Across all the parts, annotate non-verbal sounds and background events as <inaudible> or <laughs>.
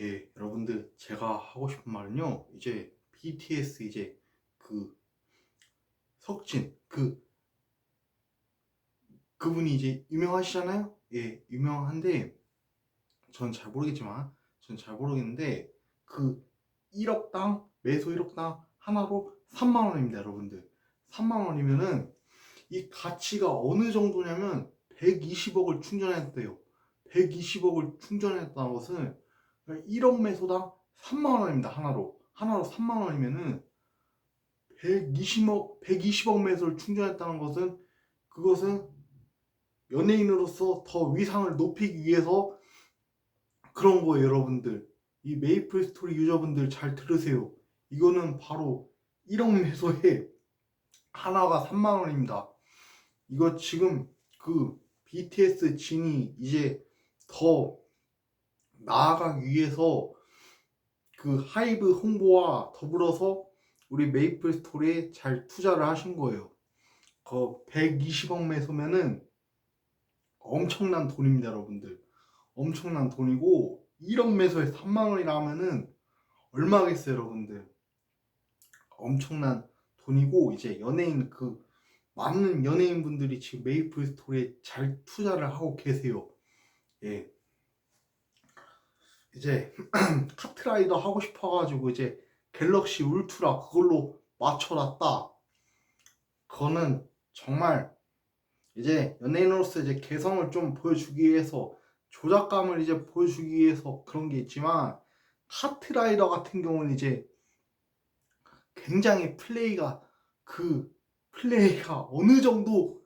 예, 여러분들 제가 하고 싶은 말은요. 이제 BTS 이제 그 석진 그 그분이 이제 유명하시잖아요. 예, 유명한데 전 잘 모르겠지만 전 잘 모르겠는데 그 1억당 매소 1억당 하나로 3만 원입니다, 여러분들. 3만 원이면은 이 가치가 어느 정도냐면 120억을 충전했대요. 120억을 충전했다는 것은 1억 매소당 3만 원입니다. 하나로. 하나로 3만 원이면은 120억 120억 매소를 충전했다는 것은 그것은 연예인으로서 더 위상을 높이기 위해서 그런 거예요, 여러분들. 이 메이플 스토리 유저분들 잘 들으세요. 이거는 바로 1억 매소에 하나가 3만 원입니다. 이거 지금 그 BTS 진이 이제 더 나아가기 위해서 그 하이브 홍보와 더불어서 우리 메이플 스토리에 잘 투자를 하신 거예요. 그 120억 매소면은 엄청난 돈입니다, 여러분들. 엄청난 돈이고 1억 매소에 3만 원이라 하면은 얼마겠어요, 여러분들. 엄청난 돈이고 이제 연예인 그 많은 연예인 분들이 지금 메이플 스토리에 잘 투자를 하고 계세요. 예. 이제 <clears throat> 카트라이더 하고 싶어가지고 이제 갤럭시 울트라 그걸로 맞춰놨다. 그거는 정말 이제 연예인으로서 이제 개성을 좀 보여주기 위해서 조작감을 이제 보여주기 위해서 그런 게 있지만 카트라이더 같은 경우는 이제 굉장히 플레이가 그 플레이가 어느 정도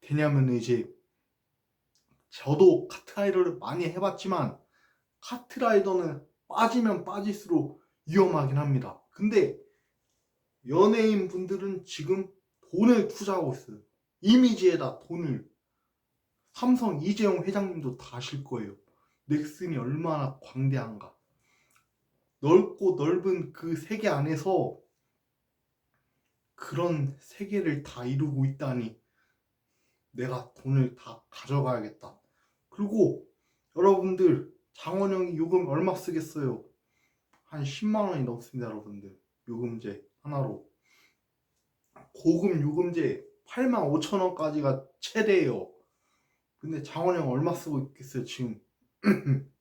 되냐면 이제 저도 카트라이더를 많이 해봤지만 카트라이더는 빠지면 빠질수록 위험하긴 합니다. 근데 연예인 분들은 지금 돈을 투자하고 있어요. 이미지에다 돈을 삼성 이재용 회장님도 다 아실 거예요. 넥슨이 얼마나 광대한가. 넓고 넓은 그 세계 안에서 그런 세계를 다 이루고 있다니 내가 돈을 다 가져가야겠다. 그리고 여러분들 장원영이 요금 얼마 쓰겠어요? 한 10만 원이 넘습니다, 여러분들. 요금제 하나로. 고급 요금제 8만 5천 원까지가 최대예요. 근데 장원영 얼마 쓰고 있겠어요, 지금? <clears throat>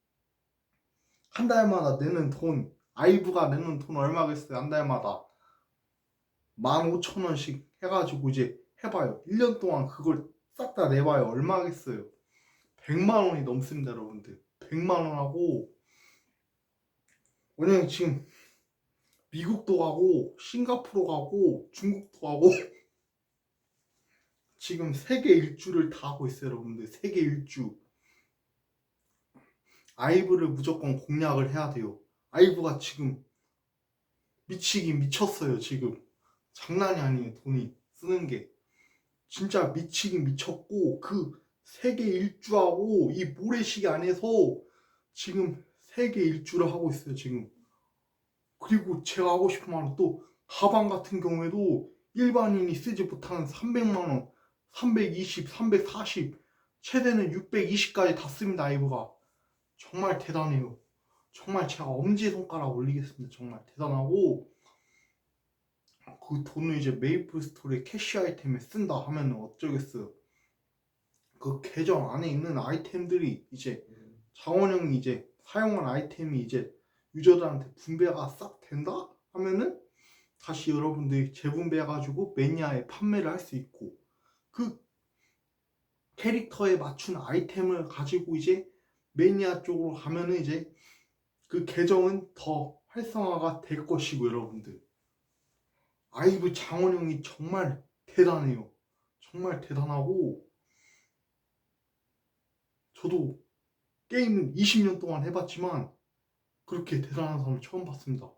한 달마다 내는 돈, 아이브가 내는 돈 얼마겠어요, 한 달마다. 15,000원씩 해가지고 이제 해봐요. 1년 동안 그걸 싹 다 내봐요. 얼마겠어요? 100만 원이 넘습니다, 여러분들. 100만 원 하고, 왜냐면 지금 미국도 가고, 싱가포르 가고, 중국도 가고, <laughs> 지금 세계 일주를 다 하고 있어요, 여러분들. 세계 일주. 아이브를 무조건 공략을 해야 돼요. 아이브가 지금 미치긴 미쳤어요, 지금. 장난이 아니에요, 돈이 쓰는 게. 진짜 미치긴 미쳤고, 그 세계 일주하고 이 모래시계 안에서 지금 세계 일주를 하고 있어요, 지금. 그리고 제가 하고 싶은 말은 또, 가방 같은 경우에도 일반인이 쓰지 못하는 300만원, 320, 340, 최대는 620까지 다 씁니다, 아이브가. 정말 대단해요. 정말 제가 엄지손가락 올리겠습니다. 정말 대단하고, 그 돈을 이제 메이플 스토리 캐시 아이템에 쓴다 하면 어쩌겠어요. 그 계정 안에 있는 아이템들이 이제 장원영이 이제 사용한 아이템이 이제 유저들한테 분배가 싹 된다 하면은 다시 여러분들이 재분배해가지고 매니아에 판매를 할 수 있고 그 캐릭터에 맞춘 아이템을 가지고 이제 매니아 쪽으로 가면은 이제 그 계정은 더 활성화가 될 것이고 여러분들 아이브 장원영이 정말 대단해요. 정말 대단하고 저도 게임은 20년 동안 해봤지만 그렇게 대단한 사람을 처음 봤습니다.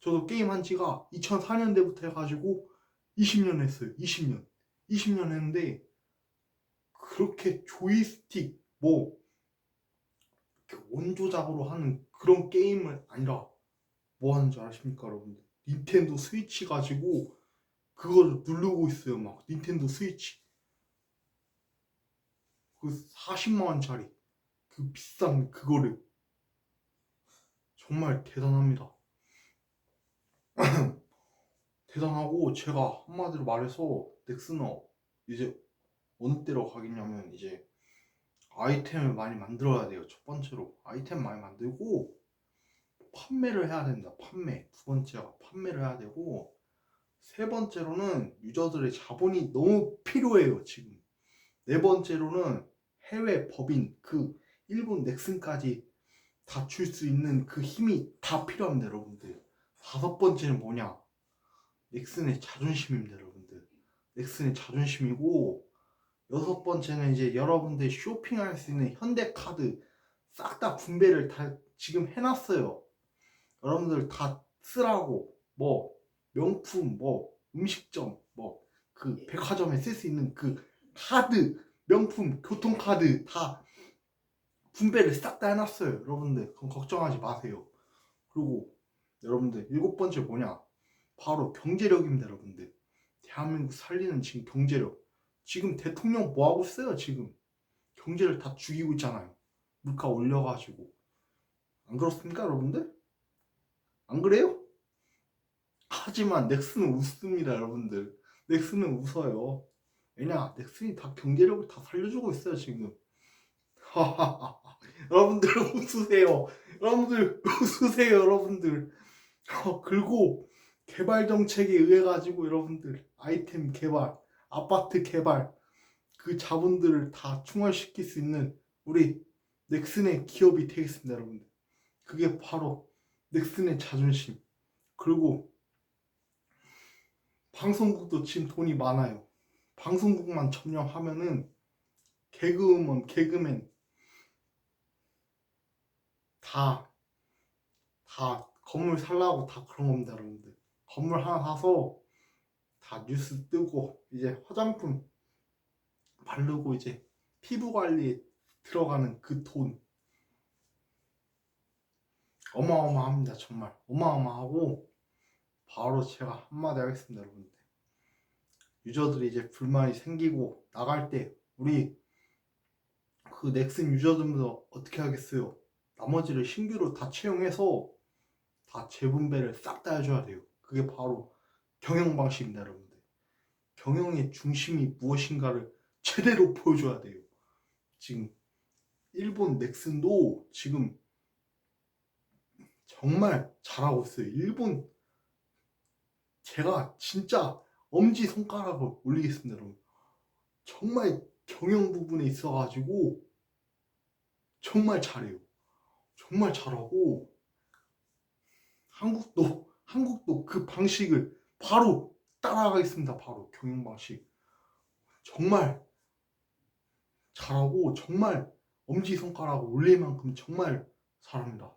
저도 게임 한 지가 2004년대부터 해가지고 20년 했어요. 20년. 20년 했는데 그렇게 조이스틱 뭐 원조작으로 하는 그런 게임을 아니라 뭐 하는 줄 아십니까 여러분들? 닌텐도 스위치 가지고 그걸 누르고 있어요. 막 닌텐도 스위치. 그 40만 원짜리 그 비싼 그거를 정말 대단합니다. <clears throat> 대단하고 제가 한마디로 말해서 넥슨은 이제 어느 때로 가겠냐면 이제 아이템을 많이 만들어야 돼요. 첫 번째로 아이템 많이 만들고 판매를 해야 된다. 판매 두 번째가 판매를 해야 되고 세 번째로는 유저들의 자본이 너무 필요해요. 지금 네 번째로는 해외 법인 그 일본 넥슨까지 다줄수 있는 그 힘이 다 필요합니다, 여러분들. 다섯 번째는 뭐냐? 넥슨의 자존심입니다, 여러분들. 넥슨의 자존심이고 여섯 번째는 이제 여러분들 쇼핑할 수 있는 현대카드 싹 다 분배를 다 지금 해놨어요. 여러분들 다 쓰라고 뭐 명품 뭐 음식점 뭐 그 백화점에 쓸 수 있는 그 카드 명품 교통카드 다 분배를 싹 다 해놨어요. 여러분들 그럼 걱정하지 마세요. 그리고 여러분들 일곱 번째 뭐냐? 바로 경제력입니다, 여러분들. 대한민국 살리는 지금 경제력. 지금 대통령 뭐 하고 있어요? 지금 경제를 다 죽이고 있잖아요. 물가 올려가지고 안 그렇습니까, 여러분들? 안 그래요? 하지만 넥슨은 웃습니다, 여러분들. 넥슨은 웃어요. 왜냐, 넥슨이 다 경제력을 다 살려주고 있어요, 지금. <laughs> 여러분들 웃으세요. 여러분들 웃으세요, 여러분들. 어, <laughs> 그리고 개발 정책에 의해 가지고 여러분들 아이템 개발, 아파트 개발 그 자본들을 다 충원시킬 수 있는 우리 넥슨의 기업이 되겠습니다, 여러분들. 그게 바로 넥슨의 자존심. 그리고 방송국도 지금 돈이 많아요. 방송국만 점령하면은 개그우먼, 개그맨 다, 다 건물 살라고 다 그런 겁니다, 여러분들. 건물 하나 사서 다 뉴스 뜨고 이제 화장품 바르고 이제 피부 관리에 들어가는 그 돈 어마어마합니다, 정말 어마어마하고 바로 제가 한마디 하겠습니다, 여러분들. 유저들이 이제 불만이 생기고 나갈 때 우리 그 넥슨 유저들도 어떻게 하겠어요? 나머지를 신규로 다 채용해서 다 재분배를 싹 다 해줘야 돼요. 그게 바로 경영 방식입니다, 여러분들. 경영의 중심이 무엇인가를 제대로 보여줘야 돼요. 지금 일본 넥슨도 지금 정말 잘하고 있어요. 일본 제가 진짜 엄지 손가락을 올리겠습니다, 여러분. 정말 경영 부분에 있어가지고 정말 잘해요. 정말 잘하고 한국도 한국도 그 방식을 바로 따라가겠습니다. 바로 경영 방식 정말 잘하고 정말 엄지 손가락을 올릴 만큼 정말 잘합니다.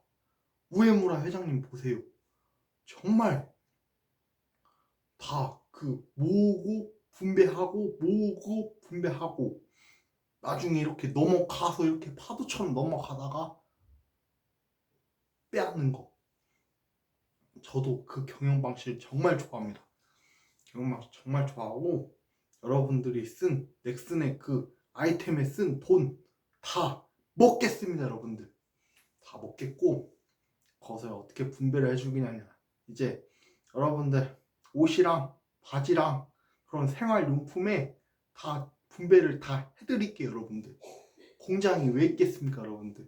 우에무라 회장님 보세요. 정말 다 그 모으고 분배하고 모으고 분배하고 나중에 이렇게 넘어가서 이렇게 파도처럼 넘어가다가 빼앗는 거. 저도 그 경영 방식을 정말 좋아합니다. 경영 방식 정말 좋아하고 여러분들이 쓴 넥슨의 그 아이템에 쓴 돈 다 먹겠습니다, 여러분들. 다 먹겠고 거기서 어떻게 분배를 해주기냐냐. 이제 여러분들 옷이랑 바지랑 그런 생활용품에 다 분배를 다 해드릴게요, 여러분들. 공장이 왜 있겠습니까, 여러분들?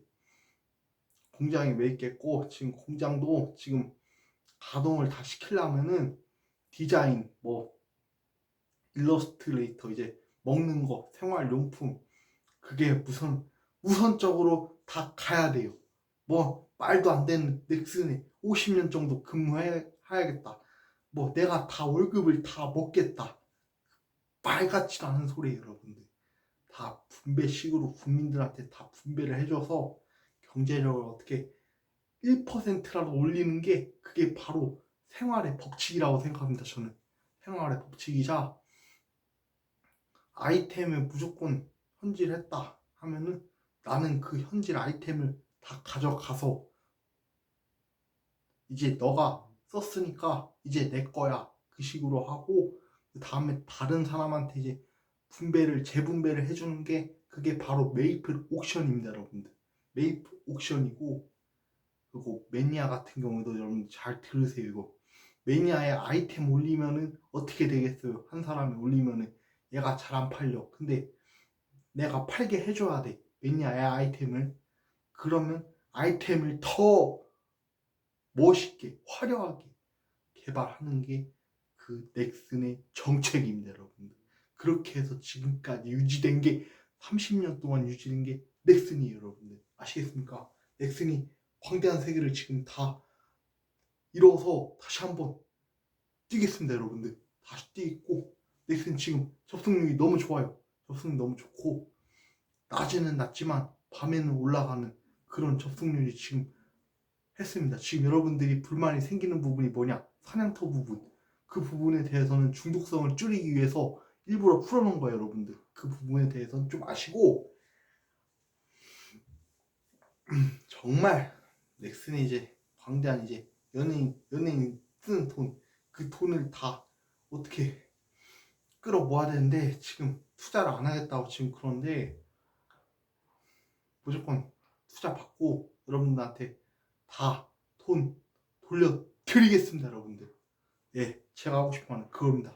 공장이 왜 있겠고 지금 공장도 지금 가동을 다 시키려면은 디자인 뭐 일러스트레이터 이제 먹는 거 생활용품 그게 무슨 우선적으로 다 가야 돼요. 뭐 말도 안 되는 넥슨에 50년 정도 근무해야겠다. 뭐 내가 다 월급을 다 먹겠다. 말 같지도 않은 소리예요, 여러분들. 다 분배식으로 국민들한테 다 분배를 해줘서 경제력을 어떻게 1%라도 올리는 게 그게 바로 생활의 법칙이라고 생각합니다. 저는 생활의 법칙이자 아이템을 무조건 현질했다 하면은 나는 그 현질 아이템을 다 가져가서 이제 너가 썼으니까 이제 내 거야. 그 식으로 하고 그 다음에 다른 사람한테 이제 분배를 재분배를 해주는 게 그게 바로 메이플 옥션입니다 여러분들. 메이플 옥션이고 그리고 매니아 같은 경우도 여러분 잘 들으세요 이거. 매니아에 아이템 올리면은 어떻게 되겠어요? 한 사람이 올리면은 얘가 잘 안 팔려. 근데 내가 팔게 해줘야 돼 매니아의 아이템을. 그러면 아이템을 더 멋있게 화려하게 개발하는 게 그 넥슨의 정책입니다 여러분들. 그렇게 해서 지금까지 유지된 게 30년 동안 유지된 게 넥슨이에요 여러분들. 아시겠습니까? 넥슨이 광대한 세계를 지금 다 이뤄서 다시 한번 뛰겠습니다 여러분들. 다시 뛰고 넥슨 지금 접속력이 너무 좋아요. 접속력 너무 좋고 낮에는 낮지만 밤에는 올라가는 그런 접속률이 지금 했습니다. 지금 여러분들이 불만이 생기는 부분이 뭐냐? 사냥터 부분. 그 부분에 대해서는 중독성을 줄이기 위해서 일부러 풀어놓은 거예요 여러분들. 그 부분에 대해서는 좀 아시고. <clears throat> 정말 넥슨이 이제 광대한 이제 연예인 연예인 쓰는 돈 그 돈을 다 어떻게 끌어 모아야 되는데 지금 투자를 안 하겠다고 지금 그런데 무조건 투자 받고 여러분들한테 다 돈 돌려 드리겠습니다 여러분들. 예 제가 하고 싶어 하는 그겁니다